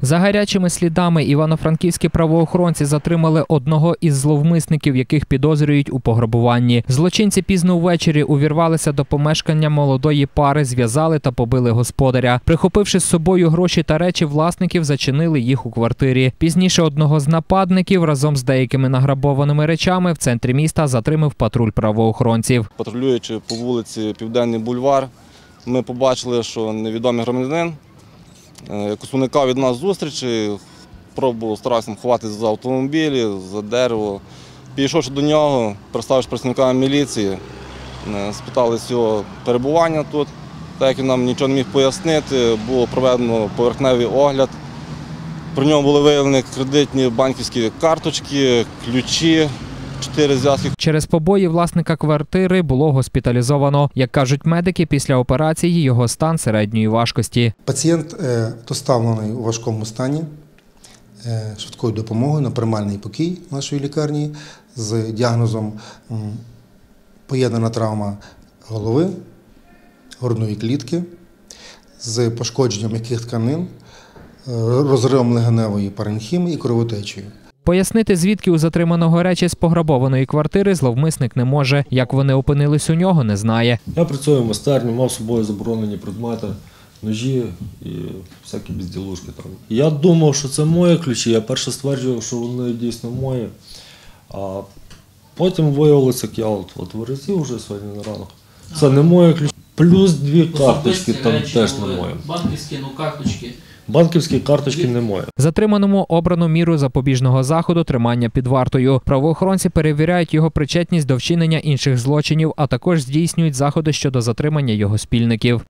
За гарячими слідами івано-франківські правоохоронці затримали одного із зловмисників, яких підозрюють у пограбуванні. Злочинці пізно ввечері увірвалися до помешкання молодої пари, зв'язали та побили господаря. Прихопивши з собою гроші та речі власників, зачинили їх у квартирі. Пізніше одного з нападників разом з деякими награбованими речами в центрі міста затримав патруль правоохоронців. Патрулюючи по вулиці Південний бульвар, ми побачили, що невідомий громадянин якось уникав від нас зустрічі, пробував старався ховатися за автомобілі, за дерево. Підійшовши до нього, представивши працівникам міліції, е, спитали його перебування тут. Так як він нам нічого не міг пояснити, було проведено поверхневий огляд. При ньому були виявлені кредитні банківські карточки, ключі, чотири зв'язки Через побої власника квартири було госпіталізовано. Як кажуть медики, після операції його стан середньої важкості. Пацієнт е, доставлений у важкому стані е, швидкою допомогою на приймальний покій нашої лікарні з діагнозом поєднана травма голови, грудної клітки з пошкодженням м'яких тканин, е, розривом легеневої паренхіми і кровотечею. Пояснити, звідки у затриманого речі з пограбованої квартири зловмисник не може. Як вони опинились у нього, не знає. Я працюю в майстерні, мав з собою заборонені предмети, ножі і всякі безділушки там. Я думав, що це мої ключі. Я перше стверджував, що вони дійсно мої. А потім виявилося, як я от, вже сьогодні на ранок. Це не мої ключі. Плюс дві карточки там теж не мої. Банківські, ну карточки. Банківські карточки немає. Затриманому обрано міру запобіжного заходу тримання під вартою. Правоохоронці перевіряють його причетність до вчинення інших злочинів, а також здійснюють заходи щодо затримання його спільників.